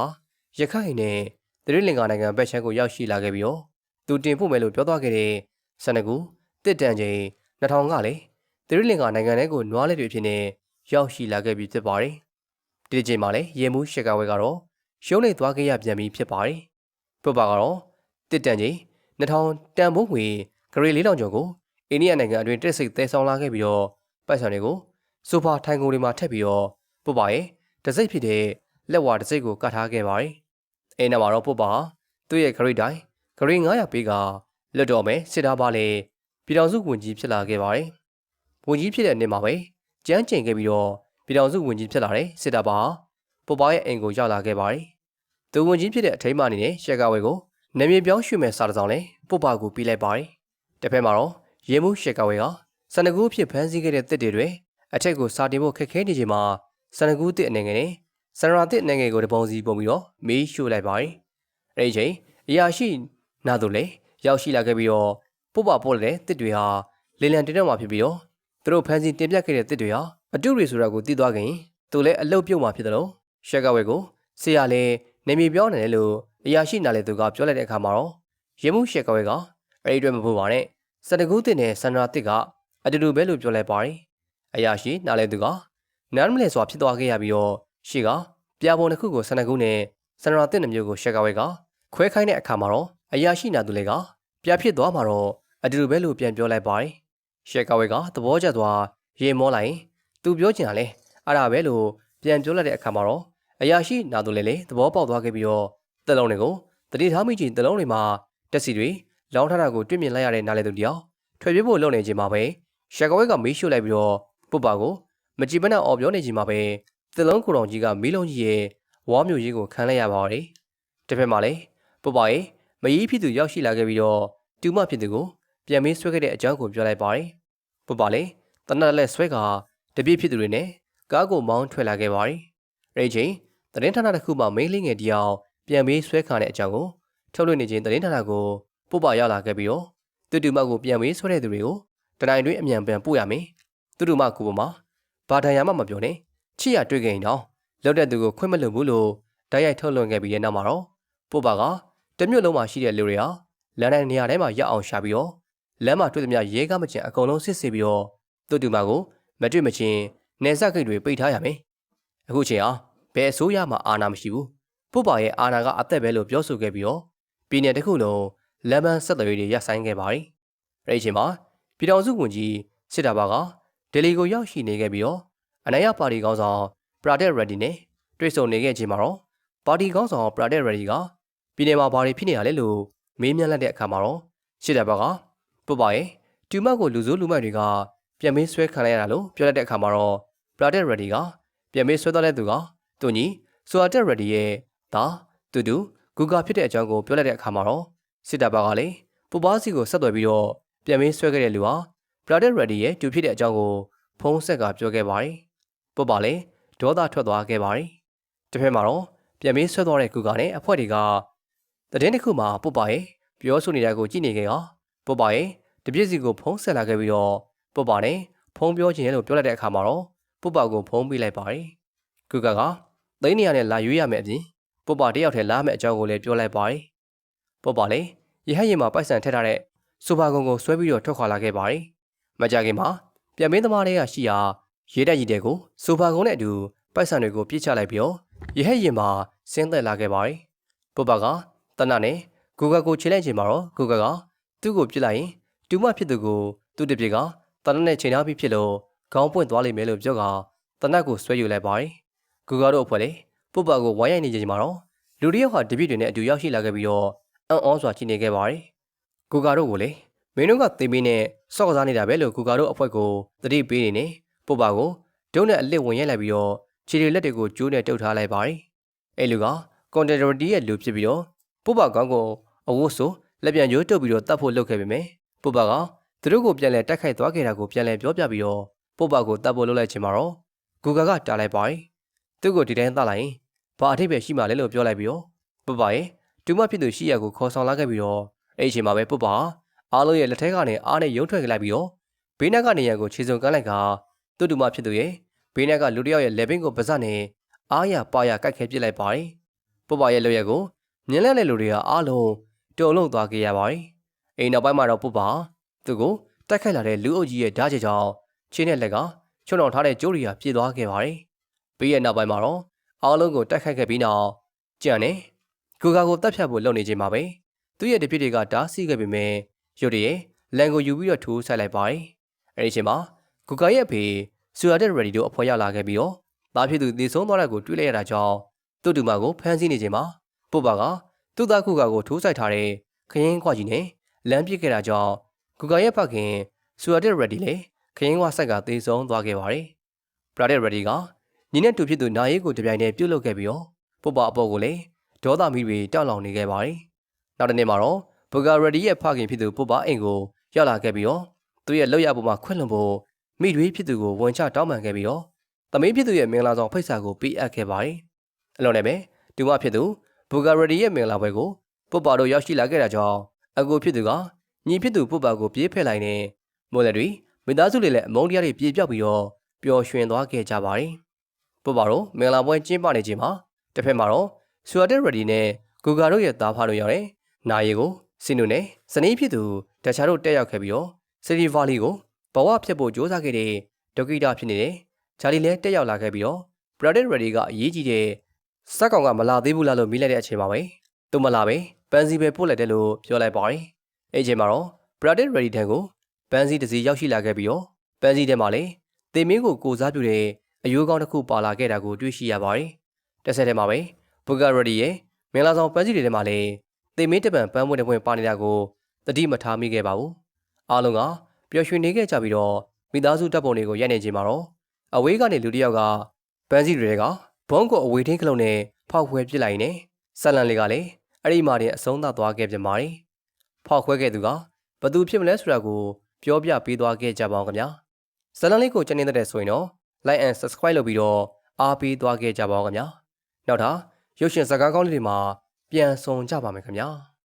ရခိုင်နဲ့သတိလင်ကနိုင်ငံဘက်ချမ်းကိုရောက်ရှိလာခဲ့ပြီးတော့သူတင်ဖို့မယ်လို့ပြောသွားခဲ့တဲ့ဆန်နကူတစ်တန်ချိန်2000ကလေသတိလင်ကနိုင်ငံထဲကိုနွားလက်တွေဖြစ်နေရောက်ရှိလာခဲ့ပြီးဖြစ်ပါတယ်။ဒီချိန်မှာလည်းရေမှုရှက်ကဝဲကတော့ရှုံးနေသွားခဲ့ရပြန်ပြီးဖြစ်ပါတယ်။ပုတ်ပါကတော့တစ်တန်ချိန်2000တန်ဖိုးငွေ ဂရေ4000ကျော်ကိုအိန္ဒိယနိုင်ငံအတွင်းတက်စိတ်သဲဆောင်လာခဲ့ပြီးတော့ပိုက်ဆံတွေကိုဆိုဖာထိုင်ကုန်တွေမှာထည့်ပြီးတော့ပုတ်ပါရဲ့တစိမ့်ဖြစ်တဲ့လက်ဝါတစိမ့်ကိုကတ်ထားခဲ့ပါတယ်။အဲနောက်မှာတော့ပုတ်ပါသူ့ရဲ့ဂရိတ်တိုင်းဂရိတ်900ပေးကလွတ်တော်မယ်စစ်သားပါလေပြည်တော်စုဝင်ကြီးဖြစ်လာခဲ့ပါတယ်။ဝင်ကြီးဖြစ်တဲ့နေ့မှာပဲကြမ်းကျင်ခဲ့ပြီးတော့ပြည်တော်စုဝင်ကြီးဖြစ်လာတဲ့စစ်သားပါပုတ်ပါရဲ့အိမ်ကိုရောက်လာခဲ့ပါတယ်။သူဝင်ကြီးဖြစ်တဲ့အထိမ်းအမှအနေနဲ့ရှက်ကဝဲကိုနာမည်ပြောင်းရွှေ့မဲ့စာတစောင်းလဲပုတ်ပါကိုပြီးလိုက်ပါတယ်။ တစ်ဖက်မှာတော့ရေမှုရှက်ကဝဲကစနကူးဖြစ်ဖမ်းဆီးခဲ့တဲ့တစ်တွေတွေအထက်ကိုစာတင်ဖို့ခက်ခဲနေချိန်မှာစနကူးတစ်အနေငယ်နဲ့စနရာတစ်အနေငယ်ကိုတပုံစီပုံပြီးတော့မီးရှို့လိုက်ပါတယ်။အဲဒီချိန်အရာရှိနာတို့လည်းရောက်ရှိလာခဲ့ပြီးတော့ပုတ်ပါပို့တဲ့တစ်တွေဟာလေလံတင်တော့မှာဖြစ်ပြီးတော့သူတို့ဖမ်းဆီးတင်ပြခဲ့တဲ့တစ်တွေဟာအတုတွေဆိုတာကိုသိသွားခင်သူလည်းအလုတ်ပြုတ်မှာဖြစ်တယ်လို့ရှက်ကဝဲကိုဆရာလည်းနေမီပြောနေတယ်လို့အရာရှိနာလေသူကပြောလိုက်တဲ့အခါမှာတော့ရေမှုရှက်ကဝဲကအဲ့ဒီအတွက်မဖို့ပါနဲ့ စတကူးတင်တဲ့စန္ဒရာတစ်ကအတူတူပဲလို့ပြောလိုက်ပါတယ်။အရာရှိနားလဲသူကနားမလဲစွာဖြစ်သွားခဲ့ရပြီးတော့ရှေ့ကပြာပုံတစ်ခုကိုစန္ဒကူးနဲ့စန္ဒရာတစ်နှမျိုးကိုရှက်ကဝဲကခွဲခိုင်းတဲ့အခါမှာတော့အရာရှိနာသူလေးကပြာဖြစ်သွားမှာတော့အတူတူပဲလို့ပြန်ပြောလိုက်ပါတယ်။ရှက်ကဝဲကသဘောကျသွားရေမောလိုက်သူပြောချင်တာလဲအဲ့ဒါပဲလို့ပြန်ပြောလိုက်တဲ့အခါမှာတော့အရာရှိနာသူလေးလေသဘောပေါက်သွားခဲ့ပြီးတော့တလုံးတွေကိုတတိထားမိချင်တလုံးတွေမှာတက်စီတွေ လောင်းထတာကိုတွေ့မြင်လိုက်ရတဲ့နားလေသူတယောက်ထွက်ပြေးဖို့လုပ်နေချိန်မှာပဲရှက်ကဝဲကမေးရှို့လိုက်ပြီးတော့ပုပ္ပါကိုမကြည်မနဲ့အော်ပြောနေချိန်မှာပဲသလုံးကိုတော်ကြီးကမီးလုံးကြီးရဲ့ဝါမျိုးကြီးကိုခံလိုက်ရပါတယ်။တစ်ဖက်မှာလည်းပုပ္ပါရဲ့မယီးဖြစ်သူရောက်ရှိလာခဲ့ပြီးတော့တူမဖြစ်သူကိုပြန်မေးဆွဲခဲ့တဲ့အကြောင်းကိုပြောလိုက်ပါတယ်။ပုပ္ပါလည်းတနက်လက်ဆွဲကတပြည့်ဖြစ်သူတွေနဲ့ကားကိုမောင်းထွက်လာခဲ့ပါတယ်။အဲဒီချိန်သတင်းဌာနတစ်ခုမှမေးလင်းငယ်တယောက်ပြန်မေးဆွဲခံတဲ့အကြောင်းကိုထုတ်လွှင့်နေခြင်းသတင်းဌာနကို ပုပ္ပါရောက်လာခဲ့ပြီးတော့တူတူမကိုပြန်မေးဆွဲတဲ့သူတွေကိုတနိုင်တွင်အမြန်ပြန်ပို့ရမယ်သူတို့မှကိုပေါ်မှာဘာတန်ရမှမပြောနဲ့ချစ်ရတွေ့ခဲ့ရင်တော့လောက်တဲ့သူကိုခွင့်မလွတ်ဘူးလို့တိုက်ရိုက်ထုတ်လွှင့်ခဲ့ပြီးတဲ့နောက်မှာတော့ပို့ပါကတမျိုးလုံးမှာရှိတဲ့လူတွေဟာလမ်းတိုင်းနေရာတိုင်းမှာရောက်အောင်ရှာပြီးတော့လမ်းမှာတွေ့သမျှရဲကားမကျင်အကုန်လုံးစစ်ဆေးပြီးတော့သူတူမကိုမတွေ့မချင်းနေဆက်ခိတ်တွေပိတ်ထားရမယ်အခုချိန်ဟာဘယ်အစိုးရမှအာဏာမရှိဘူးပို့ပါရဲ့အာဏာကအသက်ပဲလို့ပြောဆိုခဲ့ပြီးတော့ပြည်နယ်တစ်ခုလုံး လမ်းမဆက်သွယ်ရေးတွေရပ်ဆိုင်းခဲ့ပါတယ်အဲဒီချိန်မှာပြည်တော်စုဝန်ကြီးစစ်တာဘာကဒယ်လီကိုရောက်ရှိနေခဲ့ပြီးတော့အနိုင်ရပါတီခေါင်းဆောင်ပရာဒက်ရက်ဒီနဲ့တွေ့ဆုံနေခဲ့ချိန်မှာတော့ပါတီခေါင်းဆောင်ပရာဒက်ရက်ဒီကပြည်နယ်မှာဘာတွေဖြစ်နေရလဲလို့မေးမြန်းလိုက်တဲ့အခါမှာတော့စစ်တာဘာကပုတ်ပါရဲ့တူမတ်ကိုလူစိုးလူမိုက်တွေကပြန်မေးဆွဲခံလိုက်ရတာလို့ပြောလိုက်တဲ့အခါမှာတော့ပရာဒက်ရက်ဒီကပြန်မေးဆွဲသွားတဲ့သူကသူညီဆိုအတက်ရက်ဒီရဲ့ဒါတူတူဂူဂါဖြစ်တဲ့အကြောင်းကိုပြောလိုက်တဲ့အခါမှာတော့ စစ်တာဘာကလည်းပူပါစီကိုဆက်သွယ်ပြီးတော့ပြန်မေးဆွဲခဲ့တဲ့လူဟာ Blooded Ready ရဲ့တူဖြစ်တဲ့အကြောင်းကိုဖုံးဆက်ကပြောခဲ့ပါတယ်။ပုတ်ပါလေဒေါသထွက်သွားခဲ့ပါတယ်။တစ်ဖက်မှာတော့ပြန်မေးဆွဲသွားတဲ့ကူကနဲ့အဖွဲတွေကတည်င်းတစ်ခုမှာပုတ်ပါရဲ့ပြောဆိုနေတာကိုကြည့်နေခဲ့ရောပုတ်ပါရဲ့တပြည့်စီကိုဖုံးဆက်လာခဲ့ပြီးတော့ပုတ်ပါနဲ့ဖုံးပြောခြင်းလို့ပြောလိုက်တဲ့အခါမှာတော့ပုတ်ပါကိုဖုံးပေးလိုက်ပါတယ်။ကူကကသိန်းနေရနဲ့လာရွေးရမယ်အပြင်ပုတ်ပါတယောက်ထဲလာမယ်အကြောင်းကိုလည်းပြောလိုက်ပါတယ်။ ပုတ်ပါလေရဟရင်မှာပိုက်ဆံထည့်ထားတဲ့ဆိုပါကုံကိုဆွဲပြီးတော့ထွက်ခွာလာခဲ့ပါတယ်။မကြခင်မှာပြန်မင်းသမားတွေကရှိရာရေးတက်ရည်တဲ့ကိုဆိုပါကုံနဲ့အတူပိုက်ဆံတွေကိုပြစ်ချလိုက်ပြီးတော့ရဟရင်မှာဆင်းသက်လာခဲ့ပါတယ်။ပုပ္ပကတနနဲ့ဂူဂါကိုခြေလိုက်ချိန်မှာတော့ဂူဂါကသူ့ကိုပြစ်လိုက်ရင်တူမဖြစ်သူကိုသူ့တပြစ်ကတနနဲ့ချိန်ထားပြီးဖြစ်လို့ခေါင်းပွင့်သွားလိမ့်မယ်လို့ပြောကတနတ်ကိုဆွဲယူလိုက်ပါတယ်။ဂူဂါတို့အဖွဲ့လေပုပ္ပကိုဝိုင်းရိုက်နေချိန်မှာတော့လူတယောက်ဟာတပြစ်တွေနဲ့အတူရောက်ရှိလာခဲ့ပြီးတော့ အံ့ဩစွာကြည့်နေခဲ့ပါတယ်။ကိုကာတို့ကိုလေမင်းတို့ကသေမင်းနဲ့စော့ကစားနေတာပဲလို့ကိုကာတို့အဖွဲ့ကိုတတိပေးနေနေပုပ္ပါကိုဒုံးနဲ့အလစ်ဝင်ရိုက်လိုက်ပြီးတော့ခြေတွေလက်တွေကိုကျိုးနဲ့တုပ်ထားလိုက်ပါတယ်။အဲလူကကွန်တက်တော်တီရဲ့လူဖြစ်ပြီးတော့ပုပ္ပါကောင်းကိုအဝတ်ဆိုလက်ပြန်ကျိုးတုပ်ပြီးတော့တတ်ဖို့လုပ်ခဲ့ပေမယ့်ပုပ္ပါကသူတို့ကိုပြန်လဲတိုက်ခိုက်သွားခဲ့တာကိုပြန်လဲပြောပြပြီးတော့ပုပ္ပါကိုတတ်ဖို့လုပ်လိုက်ချင်မှာတော့ဂူဂါကတားလိုက်ပါတယ်။သူ့ကိုဒီတိုင်းတတ်လိုက်ရင်ဘာအထိပ္ပယ်ရှိမှလဲလို့ပြောလိုက်ပြီးတော့ပုပ္ပါရဲ့ တူမဖြစ်သူရှိရကိုခေါ်ဆောင်လာခဲ့ပြီးတော့အဲ့ဒီအချိန်မှာပဲပုပ္ပါအားလုံးရဲ့လက်ထဲကနေအားနဲ့ရုံထွက်ခဲ့လိုက်ပြီးတော့ဘေးနက်ကနေရန်ကိုခြေစုံကမ်းလိုက်ကသူ့တူမဖြစ်သူရဲ့ဘေးနက်ကလူတစ်ယောက်ရဲ့လက်ဘင်းကိုပါဇက်နဲ့အားရပါရကိုက်ခဲပစ်လိုက်ပါတယ်ပုပ္ပါရဲ့လုပ်ရက်ကိုမြင်လက်တဲ့လူတွေကအားလုံးတုံလုံးသွားခဲ့ရပါတယ်အိမ်နောက်ပိုင်းမှာတော့ပုပ္ပါသူ့ကိုတိုက်ခိုက်လာတဲ့လူအုပ်ကြီးရဲ့ဓာတ်ချေကြောင့်ခြေနဲ့လက်ကချုံတော်ထားတဲ့ကြိုးတွေကပြေသွားခဲ့ပါတယ်ပြီးရဲ့နောက်ပိုင်းမှာတော့အားလုံးကိုတိုက်ခိုက်ခဲ့ပြီးနောက်ကြံ့နေ ကိုကာကိုတတ်ဖြတ်ဖို့လုပ်နေချိန်မှာပဲသူ့ရဲ့တပြစ်တွေကတားဆီးခဲ့ပေမဲ့ရုတ်တရက်လန်ကိုယူပြီးတော့ထိုးဆိုင်လိုက်ပါတယ်အဲဒီအချိန်မှာကိုကာရဲ့အဖေဆူရတဲ့ရဒီတို့အဖွဲရလာခဲ့ပြီးတော့သားဖြစ်သူတည်ဆုံးသွားတဲ့ကိုတွေးလိုက်ရတာကြောင့်သူ့တူမကိုဖမ်းဆီးနေချိန်မှာပုပ္ပါကသူ့သားခုကာကိုထိုးဆိုင်ထားတဲ့ခရင်ခွာကြီးနဲ့လမ်းပစ်ခဲ့တာကြောင့်ကိုကာရဲ့ဖခင်ဆူရတဲ့ရဒီလေခရင်ခွာဆက်ကတည်ဆုံးသွားခဲ့ပါတယ်ပရာတဲ့ရဒီကညီနဲ့တူဖြစ်သူနာရီကိုတပြိုင်တည်းပြုတ်လုခဲ့ပြီးတော့ပုပ္ပါအပေါ်ကိုလည်း ဒေါသမီတွေတောက်လောင်နေခဲ့ပါတယ်နောက်တစ်နေ့မှာတော့ဘူဂါရဒီရဲ့ဖခင်ဖြစ်သူပုပ္ပါအိမ်ကိုရောက်လာခဲ့ပြီးတော့သူ့ရဲ့လောက်ရပေါ်မှာခွင့်လွန်ဖို့မိတွေဖြစ်သူကိုဝန်ချတောင်းပန်ခဲ့ပြီးတော့သမီးဖြစ်သူရဲ့မင်္ဂလာဆောင်ဖိတ်စာကိုပေးအပ်ခဲ့ပါတယ်။အလုံးနဲ့ပဲတူမဖြစ်သူဘူဂါရဒီရဲ့မင်္ဂလာပွဲကိုပုပ္ပါတို့ရောက်ရှိလာခဲ့တာကြောင့်အကူဖြစ်သူကညီဖြစ်သူပုပ္ပါကိုပြေးဖက်လိုက်နေမိုးလက်တွေမိသားစုတွေလည်းအမုန်းတရားတွေပြေပြောက်ပြီးတော့ပျော်ရွှင်သွားခဲ့ကြပါတယ်။ပုပ္ပါတို့မင်္ဂလာပွဲကျင်းပနေချိန်မှာတစ်ဖက်မှာတော့ ဆူရတဲ့ရဒီနဲ့ဂူဂါတို့ရဲ့သားဖားတို့ရောက်တယ်။နာရီကိုစင်နုနဲ့ဇနီးဖြစ်သူတခြားတို့တက်ရောက်ခဲ့ပြီးတော့စီရီဗာလီကိုဘဝဖြစ်ဖို့ကြိုးစားခဲ့တဲ့ဒိုကီတာဖြစ်နေတဲ့ဂျာလီလည်းတက်ရောက်လာခဲ့ပြီးတော့ Product Ready ကအရေးကြီးတဲ့စက်ကောင်ကမလာသေးဘူးလားလို့မိလိုက်တဲ့အချိန်မှာပဲသူမလာပဲပန်းစီပဲပို့လိုက်တယ်လို့ပြောလိုက်ပါတယ်။အဲ့ဒီအချိန်မှာတော့ Product Ready တန်းကိုပန်းစီတစ်စီရောက်ရှိလာခဲ့ပြီးတော့ပန်းစီထဲမှာလည်းတေမင်းကိုကိုစားပြုတဲ့အယိုးကောင်းတစ်ခုပါလာခဲ့တာကိုတွေ့ရှိရပါတယ်။တစ်ဆက်တည်းမှာပဲ Booker Ready ရဲ့မင်္ဂလာဆောင်ပန်းစီတွေထဲမှာလည်းတေမင်းတပံပန်းမွေးတဲ့ပွင့်ပါနေတာကိုတတိမထားမိခဲ့ပါဘူး။အားလုံးကပျော်ရွှင်နေခဲ့ကြပြီးတော့မိသားစုတပ်ပုံတွေကိုရိုက်နေချိန်မှာတော့အဝေးကနေလူတစ်ယောက်ကပန်းစီတွေကဘုံကိုအဝေးထင်းကလုံးနဲ့ဖောက်ခွဲပစ်လိုက်နေဆက်လန်လေးကလည်းအဲ့ဒီမှာတင်အဆုံးသတ်သွားခဲ့ပြန်ပါတယ်။ဖောက်ခွဲခဲ့သူကဘသူဖြစ်မလဲဆိုတာကိုပြောပြပေးသွားခဲ့ကြပါအောင်ခင်ဗျာ။ဆက်လန်လေးကိုကျန်နေတဲ့ဆိုရင်တော့ like and subscribe လုပ်ပြီးတော့အားပေးသွားခဲ့ကြပါအောင်ခင်ဗျာ။နောက်တာရုပ် ရှင်ဇာတ်ကားကောင်းလေးတွေမှာပြန်ဆောင်ကြပါမယ်ခင်ဗျာ။